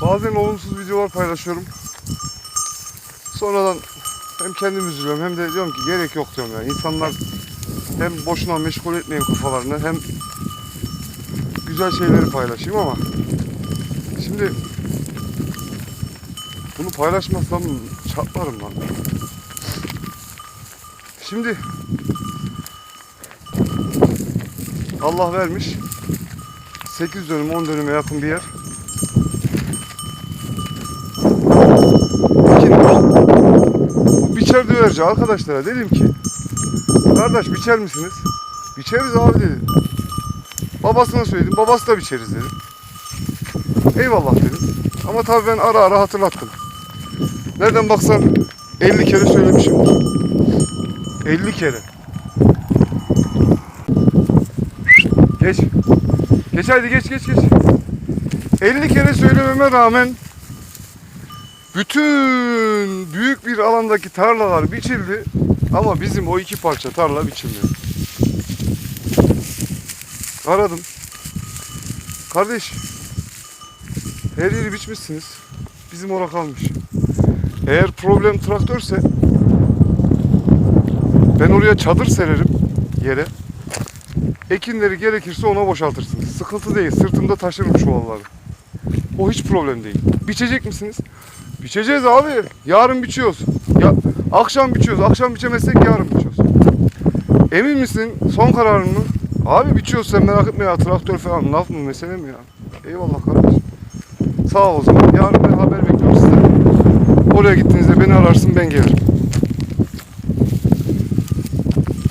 Bazen olumsuz videolar paylaşıyorum. Sonradan hem kendim üzülüyorum hem de diyorum ki gerek yok diyorum ya. İnsanlar hem boşuna meşgul etmeyin kafalarını hem güzel şeyleri paylaşayım ama şimdi bunu paylaşmazsam çatlarım lan. Şimdi Allah vermiş 8 dönüm 10 dönüme yakın bir yer. Ekin var. Bu biçer döverci arkadaşlara dedim ki kardeş biçer misiniz? Biçeriz abi dedi. Babasına söyledim. Babası da biçeriz dedi. Eyvallah dedim. Ama tabii ben ara ara hatırlattım. Nereden baksan 50 kere söylemişimdir. 50 kere. Geç. Geç haydi geç geç geç. 50 kere söylememe rağmen bütün büyük bir alandaki tarlalar biçildi ama bizim o iki parça tarla biçilmiyor. Aradım. Kardeş her yeri biçmişsiniz. Bizim ora kalmış. Eğer problem traktörse ben oraya çadır sererim yere. Ekinleri gerekirse ona boşaltırsınız. Sıkıntı değil. Sırtımda taşırım çuvalları. O hiç problem değil. Biçecek misiniz? Biçeceğiz abi. Yarın biçiyoruz. Ya akşam biçiyoruz. Akşam biçemezsek yarın biçiyoruz. Emin misin? Son kararın mı? Abi biçiyoruz sen merak etme ya. Traktör falan laf mı mesele mi ya? Eyvallah kardeş. Sağ ol o zaman. Yarın ben haber bekliyorum sizden. Oraya gittiğinizde beni ararsın ben gelirim.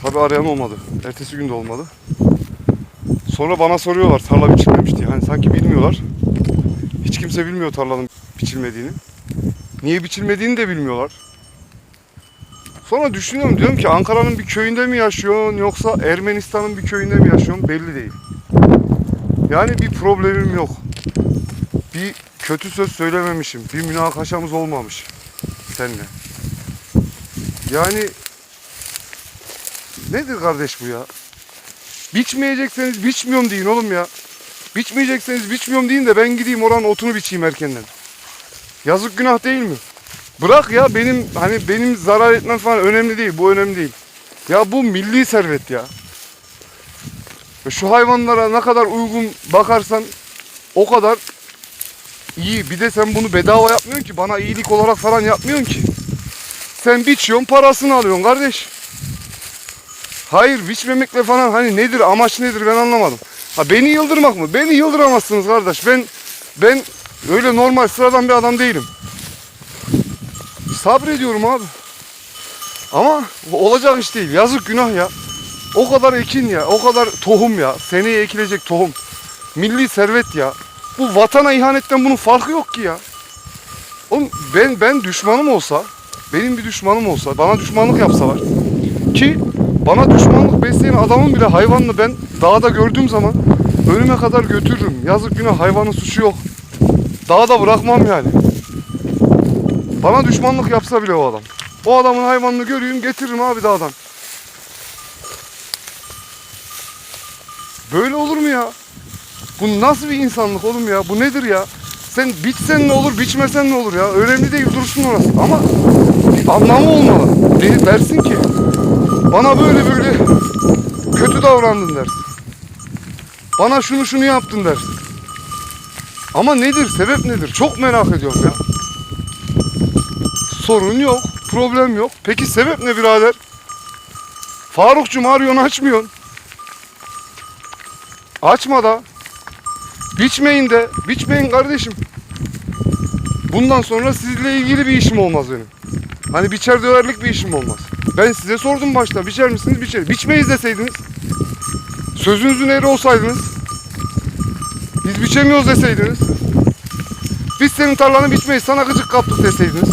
Tabi arayan olmadı. Ertesi gün de olmadı. Sonra bana soruyorlar tarla biçilmemiş diye. Hani sanki bilmiyorlar. Hiç kimse bilmiyor tarlanın biçilmediğini. Niye biçilmediğini de bilmiyorlar. Sonra düşünüyorum diyorum ki Ankara'nın bir köyünde mi yaşıyorsun yoksa Ermenistan'ın bir köyünde mi yaşıyorsun belli değil. Yani bir problemim yok. Bir kötü söz söylememişim. Bir münakaşamız olmamış seninle. Yani nedir kardeş bu ya? Biçmeyecekseniz biçmiyorum deyin oğlum ya. Biçmeyecekseniz biçmiyorum deyin de ben gideyim oranın otunu biçeyim erkenden. Yazık günah değil mi? Bırak ya benim hani benim zarar etmem falan önemli değil. Bu önemli değil. Ya bu milli servet ya. Şu hayvanlara ne kadar uygun bakarsan o kadar iyi. Bir de sen bunu bedava yapmıyorsun ki. Bana iyilik olarak falan yapmıyorsun ki. Sen biçiyorsun parasını alıyorsun kardeş. Hayır biçmemekle falan hani nedir amaç nedir ben anlamadım. Ha beni yıldırmak mı? Beni yıldıramazsınız kardeş. Ben ben öyle normal sıradan bir adam değilim. Sabrediyorum abi. Ama olacak iş değil. Yazık günah ya. O kadar ekin ya. O kadar tohum ya. Seneye ekilecek tohum. Milli servet ya. Bu vatana ihanetten bunun farkı yok ki ya. Oğlum ben ben düşmanım olsa, benim bir düşmanım olsa, bana düşmanlık yapsalar ki bana düşmanlık besleyen adamın bile hayvanını ben dağda gördüğüm zaman önüme kadar götürürüm. Yazık günah hayvanın suçu yok. Dağda bırakmam yani. Bana düşmanlık yapsa bile o adam. O adamın hayvanını göreyim getiririm abi dağdan. Böyle olur mu ya? Bu nasıl bir insanlık oğlum ya? Bu nedir ya? Sen biçsen ne olur, biçmesen ne olur ya? Önemli değil dursun orası. Ama bir anlamı olmalı. De- dersin ki bana böyle böyle kötü davrandın dersin. Bana şunu şunu yaptın dersin. Ama nedir? Sebep nedir? Çok merak ediyorum ya. Sorun yok. Problem yok. Peki sebep ne birader? Farukcum arıyorsun açmıyorsun. Açma da. Biçmeyin de. Biçmeyin kardeşim. Bundan sonra sizinle ilgili bir işim olmaz benim. Hani biçer döverlik bir işim olmaz. Ben size sordum başta. Biçer misiniz? Biçer. Biçmeyiz deseydiniz. Sözünüzün eri olsaydınız. Biz biçemiyoruz deseydiniz. Biz senin tarlanı biçmeyiz. Sana gıcık kaptık deseydiniz.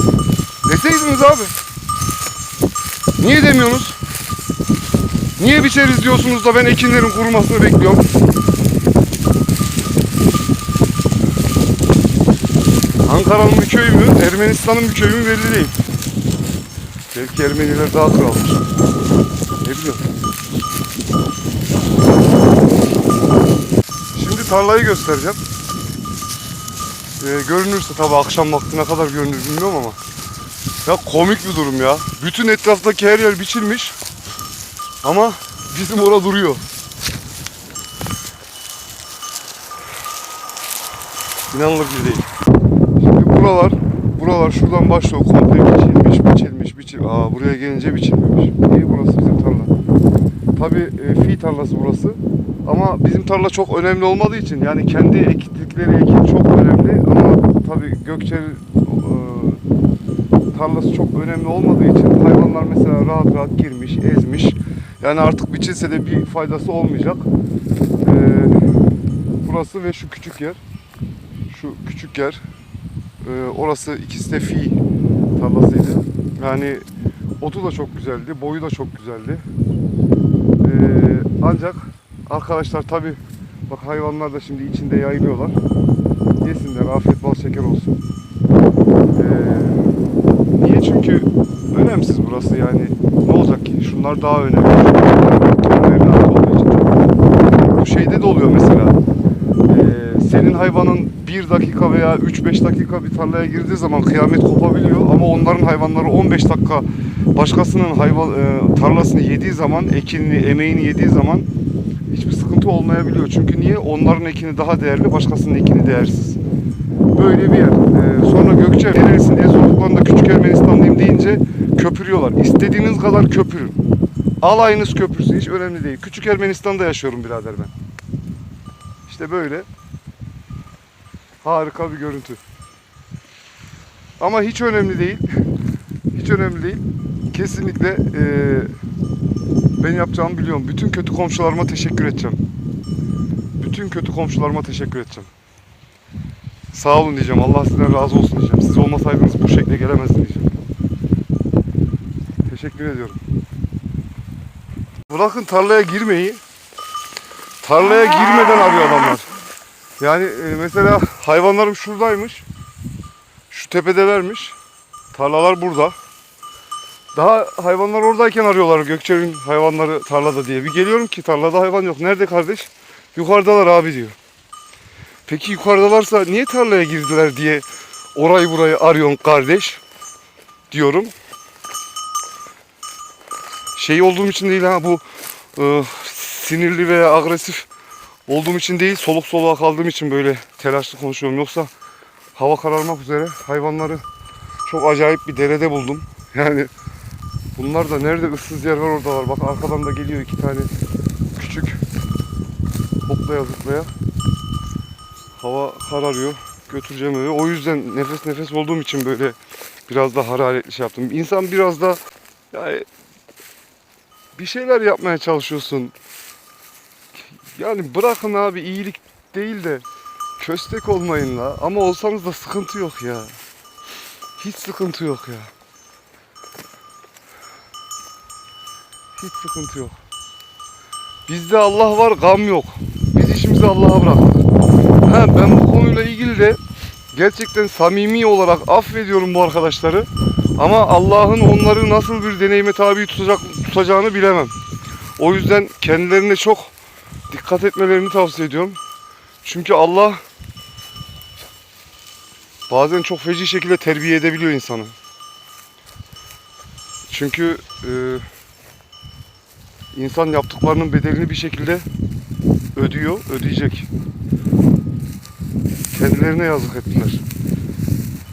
Deseydiniz abi. Niye demiyorsunuz? Niye biçeriz diyorsunuz da ben ekinlerin kurumasını bekliyorum. Ankara'nın bir köyü mü, Ermenistan'ın bir köyü mü belli değil. Belki Ermeniler daha kraldır. Ne biliyorum. Tarlayı göstereceğim. e, görünürse tabii akşam vakti ne kadar görünür bilmiyorum ama. Ya komik bir durum ya. Bütün etraftaki her yer biçilmiş. Ama bizim orada duruyor. İnanılır gibi değil. Şimdi buralar, buralar şuradan başlıyor. Komple biçilmiş, biçilmiş, biçilmiş. Aa buraya gelince biçilmemiş. İyi burası bizim tarla. Tabii e, fi tarlası burası. Ama bizim tarla çok önemli olmadığı için yani kendi ektikleri ekin çok önemli ama tabii Gökçe e, tarlası çok önemli olmadığı için hayvanlar mesela rahat rahat girmiş, ezmiş. Yani artık biçilse de bir faydası olmayacak. E, burası ve şu küçük yer. Şu küçük yer. e, orası ikisi de fi tarlasıydı. Yani otu da çok güzeldi, boyu da çok güzeldi. E, ancak arkadaşlar tabi bak hayvanlar da şimdi içinde yayılıyorlar. Yesinler, afiyet bal şeker olsun. Ee, niye? Çünkü önemsiz burası yani. Ne olacak ki? Şunlar daha önemli. Bu şeyde de oluyor mesela. Ee, senin hayvanın 1 dakika veya 3-5 dakika bir tarlaya girdiği zaman kıyamet kopabiliyor ama onların hayvanları 15 dakika başkasının hayvan e, tarlasını yediği zaman, ekinini, emeğini yediği zaman sıkıntı olmayabiliyor. Çünkü niye? Onların ekini daha değerli, başkasının ekini değersiz. Böyle bir yer. Ee, sonra Gökçe nerelisin diye sorduklarında küçük Ermenistanlıyım deyince köpürüyorlar. İstediğiniz kadar köpürün. Alayınız köpürsün hiç önemli değil. Küçük Ermenistan'da yaşıyorum birader ben. İşte böyle. Harika bir görüntü. Ama hiç önemli değil. Hiç önemli değil. Kesinlikle eee ben yapacağımı biliyorum. Bütün kötü komşularıma teşekkür edeceğim. Bütün kötü komşularıma teşekkür edeceğim. Sağ olun diyeceğim. Allah sizden razı olsun diyeceğim. Siz olmasaydınız bu şekle gelemezdim diyeceğim. Teşekkür ediyorum. Bırakın tarlaya girmeyi. Tarlaya girmeden arıyor adamlar. Yani e, mesela hayvanlarım şuradaymış. Şu tepedelermiş. Tarlalar burada. Daha hayvanlar oradayken arıyorlar Gökçe'nin hayvanları tarlada diye. Bir geliyorum ki tarlada hayvan yok. Nerede kardeş? Yukarıdalar abi diyor. Peki yukarıdalarsa niye tarlaya girdiler diye orayı burayı arıyorsun kardeş diyorum. Şey olduğum için değil ha bu e, sinirli veya agresif olduğum için değil soluk soluğa kaldığım için böyle telaşlı konuşuyorum. Yoksa hava kararmak üzere hayvanları çok acayip bir derede buldum. Yani bunlar da nerede ıssız yer var orada var. Bak arkadan da geliyor iki tane küçük hoplaya zıplaya. Hava kararıyor. Götüreceğim eve. O yüzden nefes nefes olduğum için böyle biraz da hararetli şey yaptım. İnsan biraz da yani bir şeyler yapmaya çalışıyorsun. Yani bırakın abi iyilik değil de köstek olmayın la. Ama olsanız da sıkıntı yok ya. Hiç sıkıntı yok ya. Hiç sıkıntı yok. Bizde Allah var, gam yok. Biz işimizi Allah'a bıraktık. Ha, ben bu konuyla ilgili de gerçekten samimi olarak affediyorum bu arkadaşları. Ama Allah'ın onları nasıl bir deneyime tabi tutacak, tutacağını bilemem. O yüzden kendilerine çok dikkat etmelerini tavsiye ediyorum. Çünkü Allah bazen çok feci şekilde terbiye edebiliyor insanı. Çünkü e, insan yaptıklarının bedelini bir şekilde ödüyor, ödeyecek. Kendilerine yazık ettiler.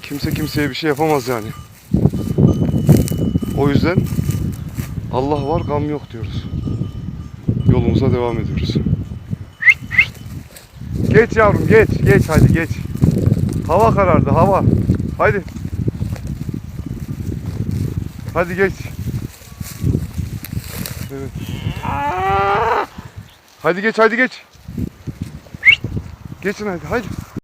Kimse kimseye bir şey yapamaz yani. O yüzden Allah var gam yok diyoruz. Yolumuza devam ediyoruz. Geç yavrum geç geç hadi geç. Hava karardı hava. Hadi. Hadi geç. Evet. Hadi geç hadi geç. Geçin hadi hadi.